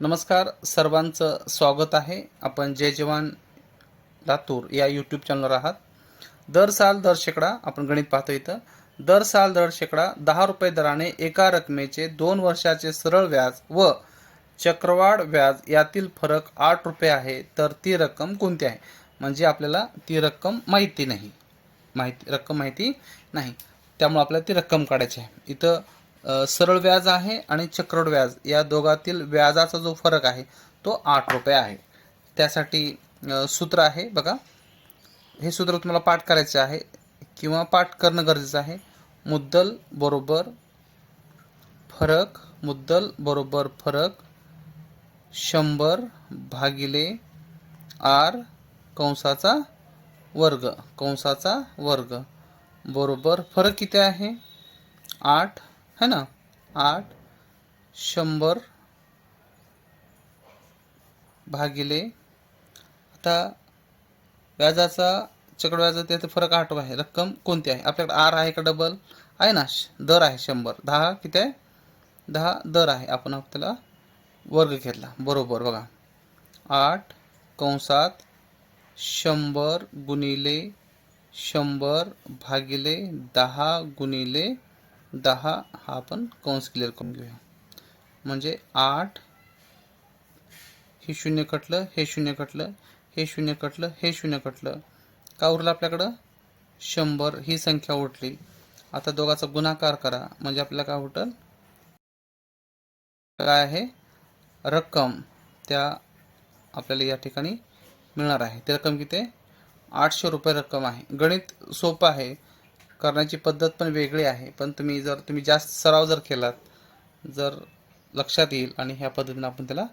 नमस्कार सर्वांचं स्वागत आहे. आपण जय जवान लातूर या यूट्यूब चॅनलवर आहात. दर साल दर शेकडा आपण गणित पाहतो इथं. दर साल दर शेकडा दहा रुपये दराने एका रकमेचे दोन वर्षाचे सरळ व्याज व चक्रवाढ व्याज यातील फरक आठ रुपये आहे तर ती रक्कम कोणती आहे? म्हणजे आपल्याला ती रक्कम माहिती नाही. माहिती रक्कम माहिती नाही. त्यामुळे आपल्याला ती रक्कम काढायची आहे. इथं सरळ व्याज आहे आणि चक्रवाढ व्याज. या दोघातील व्याजाचा जो फरक आहे तो आठ रुपये आहे. त्यासाठी सूत्र आहे बघा. हे सूत्र तुम्हाला पाठ करायचे आहे किंवा पाठ करणं गरजेचं आहे. मुद्दल बरोबर फरक मुद्दल बरोबर फरक शंभर भागिले आर कंसाचा वर्ग कंसाचा वर्ग. बरोबर फरक किती आहे? आठ है ना? आठ शंभर भागिले आता व्याजाचा चक्रव्याजा त्याचा फरक आठ आहे. रक्कम कोणती आहे? आपल्याकडे आर आहे का डबल आहे ना? श- दर आहे शंभर. दहा किती आहे? दहा दर आहे. आपण आपल्याला वर्ग घेतला. बरोबर बघा. आठ कंसात शंभर गुणिले शंभर भागिले दहा गुणिले दहा हा आपण कंस क्लिअर करून घेऊया. म्हणजे आठ हे शून्य कटलं हे शून्य कटलं हे शून्य कटलं हे शून्य कटलं. का उरलं आपल्याकडं? शंभर. ही संख्या उठली आता दोघाचा गुणाकार करा. म्हणजे आपल्याला काय उठल काय आहे? रक्कम. त्या आपल्याला या ठिकाणी मिळणार आहे. ती रक्कम किती आठशे रुपये रक्कम आहे. गणित सोपं आहे. करण्याची पद्धत पण वेगळी आहे. पण तुम्ही जर तुम्ही जास्त सराव जर केलात जर लक्षात येईल आणि ह्या पद्धतीनं आपण त्याला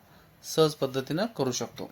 सहज पद्धतीनं करू शकतो.